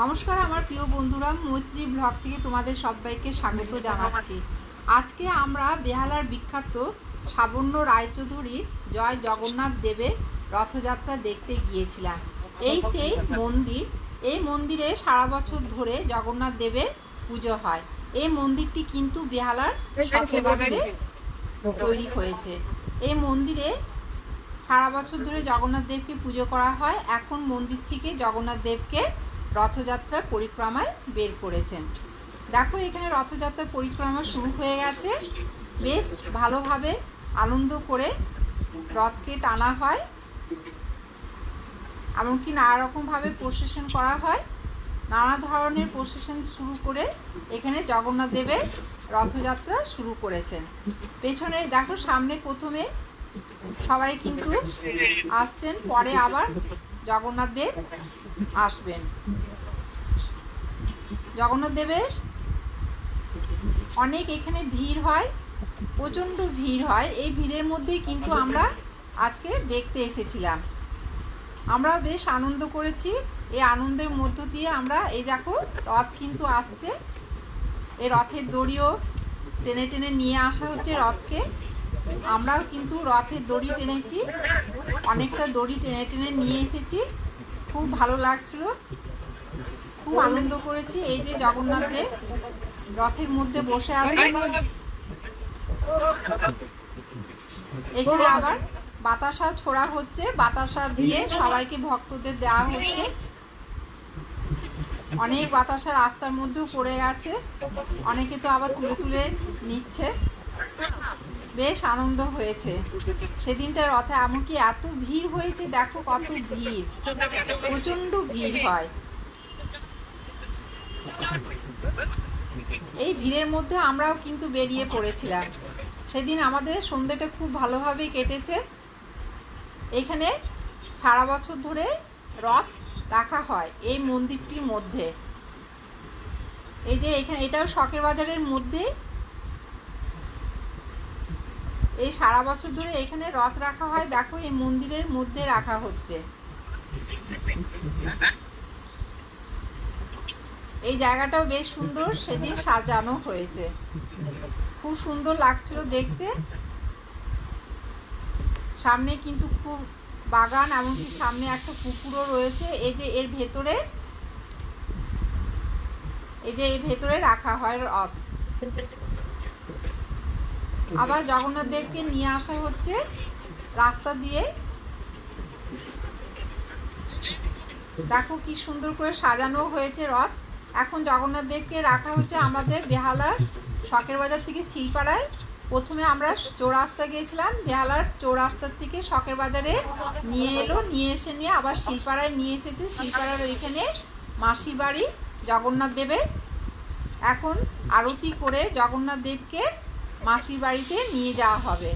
নমস্কার আমার প্রিয় বন্ধুরা, মৈত্রী ব্লগ থেকে তোমাদের সবাইকে স্বাগত জানাচ্ছি। আজকে আমরা বেহালার বিখ্যাত সাবর্ণ রায়চৌধুরীর জয় জগন্নাথ দেবের রথযাত্রা দেখতে গিয়েছিলাম। এই সেই মন্দির, এই মন্দিরে সারা বছর ধরে জগন্নাথ দেবের পুজো হয়। এই মন্দিরটি কিন্তু বেহালার শখের তৈরি হয়েছে। এই মন্দিরে সারা বছর ধরে জগন্নাথ দেবকে পুজো করা হয়। এখন মন্দির থেকে জগন্নাথ দেবকে রথযাত্রার পরিক্রমায় বের করেছেন। দেখো, এখানে রথযাত্রার পরিক্রমা শুরু হয়ে গেছে। বেশ ভালোভাবে আনন্দ করে রথকে টানা হয় এমনকি নানা রকমভাবে প্রসেশন করা হয়। নানা ধরনের প্রসেশন শুরু করে এখানে জগন্নাথ দেবের রথযাত্রা শুরু করেছেন। পেছনে দেখো, সামনে প্রথমে সবাই কিন্তু আসছেন, পরে আবার জগন্নাথ দেব। আসবেন। জগন্নাথ দেবের অনেক এখানে ভিড় হয় প্রচণ্ড ভিড় হয়। এই ভিড়ের মধ্যেই কিন্তু আমরা আজকে দেখতে এসেছিলাম। আমরা বেশ আনন্দ করেছি। এই আনন্দের মধ্য দিয়ে আমরা এই দেখো রথ কিন্তু আসছে। এই রথের দড়িও টেনে টেনে নিয়ে আসা হচ্ছে রথকে। আমরাও কিন্তু রথের দড়ি টেনেছি। অনেকটা দড়ি টেনে টেনে নিয়ে এসেছি। খুব ভালো লাগছিল। খুব আনন্দ করেছি। এই যে জগন্নাথ দেব রথের মধ্যে বসে আছে। এখানে আবার বাতাসা ছোড়া হচ্ছে। বাতাসা দিয়ে সবাইকে ভক্তদের দেওয়া হচ্ছে। অনেক বাতাসা রাস্তার মধ্যেও পড়ে গেছে অনেকে তো আবার তুলে তুলে নিচ্ছে। বেশ আনন্দ হয়েছে। সেদিনটা রথে এমনকি এত ভিড় হয়েছে, দেখো কত ভিড়। প্রচণ্ড ভিড় হয়। এই ভিড়ের মধ্যে আমরাও কিন্তু বেরিয়ে পড়েছিলাম। সেদিন আমাদের সন্ধ্যেটা খুব ভালোভাবে কেটেছে। এখানে সারা বছর ধরে রথ রাখা হয় এই মন্দিরটির মধ্যে। এই যে এখানে, এটাও শখের বাজারের মধ্যে এই সারা বছর ধরে এখানে রথ রাখা হয়। দেখো, এই মন্দিরের মধ্যে রাখা হচ্ছে। এই জায়গাটাও বেশ সুন্দর। সেদিন সাজানো হয়েছে। খুব সুন্দর লাগছিল দেখতে। সামনে কিন্তু খুব বাগান এমনকি সামনে একটা পুকুরও রয়েছে। এই যে এর ভেতরে, এই যে এই ভেতরে রাখা হয় রথ। আবার জগন্নাথ দেবকে নিয়ে আসা হচ্ছে রাস্তা দিয়ে। দেখো কি সুন্দর করে সাজানো হয়েছে রথ। এখন জগন্নাথ দেবকে রাখা হচ্ছে আমাদের বেহালার শখের বাজার থেকে শিলপাড়ায়। প্রথমে আমরা চৌরাস্তা গিয়েছিলাম, বেহালার চৌরাস্তার থেকে শখের বাজারে নিয়ে এলো, নিয়ে এসে নিয়ে আবার শিলপাড়ায় নিয়ে এসেছে। শিলপাড়ার ওইখানে মাসির বাড়ি জগন্নাথ দেবের। এখন আরতি করে জগন্নাথ দেবকে মাসির বাড়িতে নিয়ে যাওয়া হবে।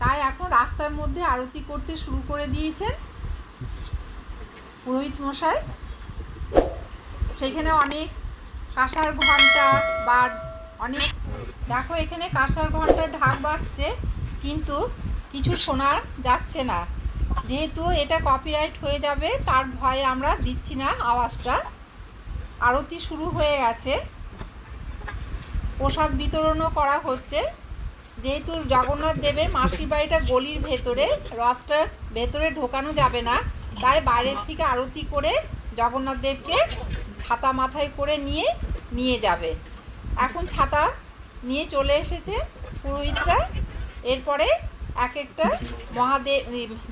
তাই এখন রাস্তার মধ্যে আরতি করতে শুরু করে দিয়েছেন পুরোহিত মশাই। সেখানে অনেক কাঁসার ঘণ্টা বা অনেক দেখো, এখানে কাঁসার ঘণ্টার ঢাক বাজছে, কিন্তু কিছু শোনা যাচ্ছে না। যেহেতু এটা কপিরাইট হয়ে যাবে, তার ভয়ে আমরা দিচ্ছি না আওয়াজটা। আরতি শুরু হয়ে গেছে। প্রসাদ বিতরণও করা হচ্ছে। যেহেতু জগন্নাথ দেবের মাসির বাড়িটা গলির ভেতরে, রথটা ভেতরে ঢোকানো যাবে না, তাই বাইরের থেকে আরতি করে জগন্নাথ দেবকে ছাতা মাথায় করে নিয়ে নিয়ে যাবে। এখন ছাতা নিয়ে চলে এসেছে পুরোহিতরা। এরপরে এক একটা মহাদেব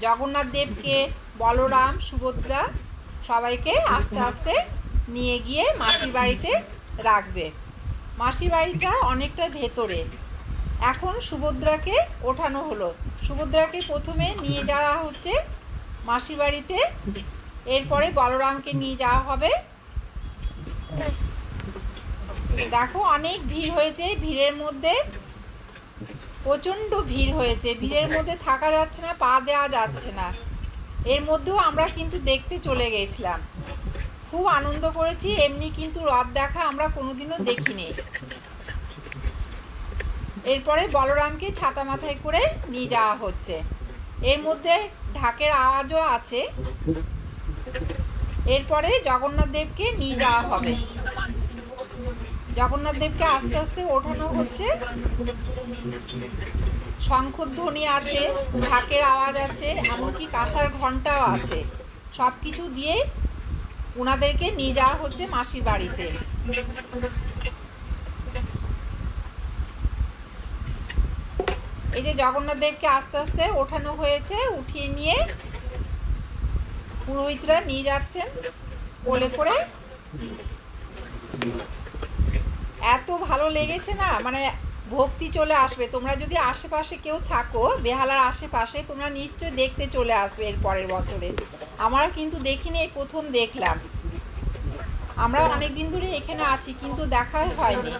জগন্নাথ দেবকে, বলরাম, সুভদ্রা সবাইকে আস্তে আস্তে নিয়ে গিয়ে মাসির বাড়িতে রাখবে। মাসির বাড়িটা অনেকটা ভেতরে। এখন সুভদ্রাকে ওঠানো হলো। সুভদ্রাকে প্রথমে নিয়ে যাওয়া হচ্ছে মাসির বাড়িতে। এরপরে বলরামকে নিয়ে যাওয়া হবে। দেখো, অনেক ভিড় হয়েছে। ভিড়ের মধ্যে প্রচণ্ড ভিড় হয়েছে। ভিড়ের মধ্যে থাকা যাচ্ছে না, পা দেওয়া যাচ্ছে না। এর মধ্যেও আমরা কিন্তু দেখতে চলে গেছিলাম। খুব আনন্দ করেছি। এমনি কিন্তু রথ দেখা আমরা কোনোদিনও দেখিনি। এরপরে বলরামকে ছাতা মাথায় করে নিয়ে যাওয়া হচ্ছে। এর মধ্যে ঢাকের আওয়াজও আছে। এরপরে জগন্নাথ দেবকে নিয়ে যাওয়া হবে। জগন্নাথ দেবকে আস্তে আস্তে ওঠানো হচ্ছে। শঙ্খধ্বনি আছে, ঢাকের আওয়াজ আছে, এমনকি কাঁসার ঘন্টাও আছে। সব কিছু দিয়ে ওনাদেরকে নিয়ে যাওয়া হচ্ছে মাসির বাড়িতে। এই যে জগন্নাথ দেবকে আস্তে আস্তে ওঠানো হয়েছে, উঠিয়ে নিয়ে পুরোহিতরা নিয়ে যাচ্ছেন কোলে করে। এত ভালো লেগেছে না মানে ভক্তি চলে আসবে। তোমরা যদি আশেপাশে কেউ থাকো, বেহালার আশেপাশে, তোমরা নিশ্চয়ই দেখতে চলে আসবে এর পরের বছরে। আমরা কিন্তু দেখিনি, এই প্রথম দেখলাম। আমরা অনেক দিন ধরে এখানে আছি, কিন্তু দেখাই হয়নি।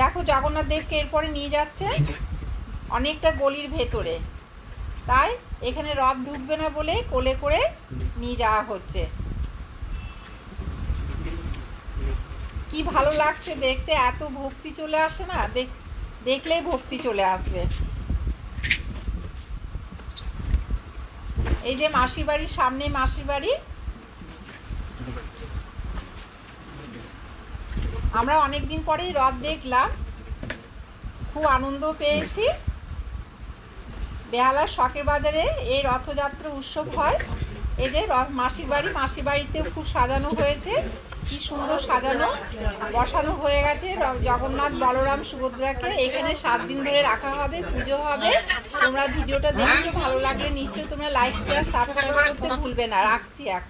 দেখো জগন্নাথ দেবকে এরপরে নিয়ে যাচ্ছে। অনেকটা গলির ভেতরে। তাই এখানে রথ ঢুকবে না বলে কোলে করে নিয়ে যাওয়া হচ্ছে। কি ভালো লাগছে দেখতে, এত ভক্তি চলে আসে না? দেখ, দেখলেই ভক্তি চলে আসবে। এই যে মাসির বাড়ির সামনে মাসির বাড়ি। আমরা অনেক দিন পরেই রথ দেখলাম। খুব আনন্দ পেয়েছি। বেহালার শখের বাজারে এই রথযাত্রা উৎসব হয়। এই যে মাসির বাড়ি, মাসির বাড়িতেও খুব সাজানো হয়েছে। কি সুন্দর সাজানো, বসানো হয়ে গেছে। জগন্নাথ বলরাম সুভদ্রাকে এখানে সাত দিন ধরে রাখা হবে, পুজো হবে। তোমরা ভিডিওটা দেখেছ, ভালো লাগলে নিশ্চয়ই তোমরা লাইক শেয়ার সাবস্ক্রাইব করতে ভুলবে না। রাখছি এখন।